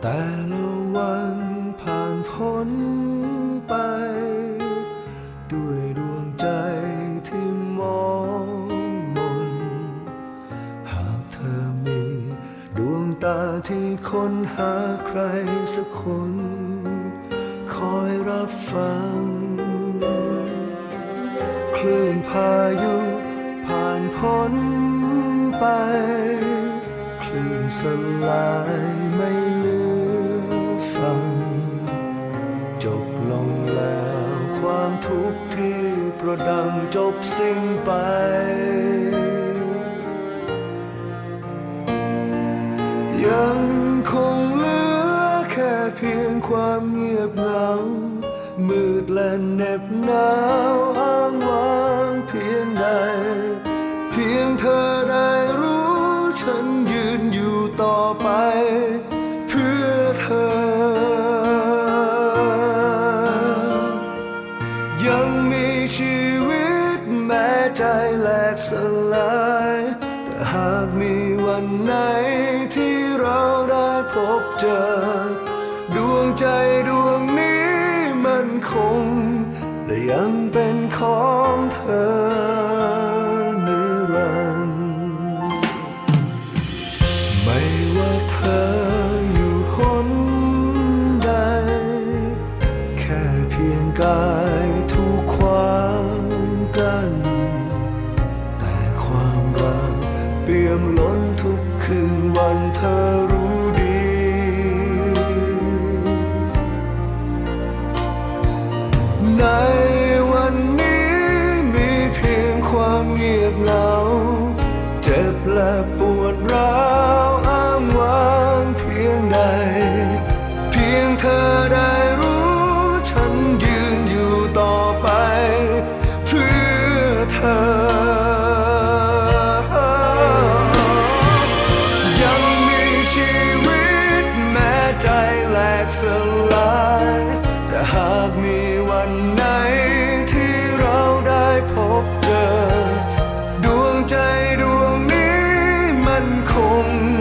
แต่ละวันผ่านพ้นไป ด้วยดวงใจที่มองมน หากเธอมีดวงตาที่ค้นหาใครสักคน คอยรับฟัง คลื่นพายุผ่านพ้นไป ลื่นสลายไม่เหลือฟัง จบลงแล้วความทุกข์ที่ประดังจบสิ้นไป ยังคงเหลือแค่เพียงความเงียบเหงา มืดและเหน็บหนาวอ้างว้างเพียงใด เพียงเธอ วันไหนที่เราได้พบเจอ ดวงใจดวงนี้มันคง และยังเป็นของเธอนิรันดร์ไม่ว่าเธออยู่หนใดแค่เพียงกายถูกขวางกัน แต่ความรัก เปี่ยมล้นทุกคืนวันเธอรู้ดี ในวัน นคง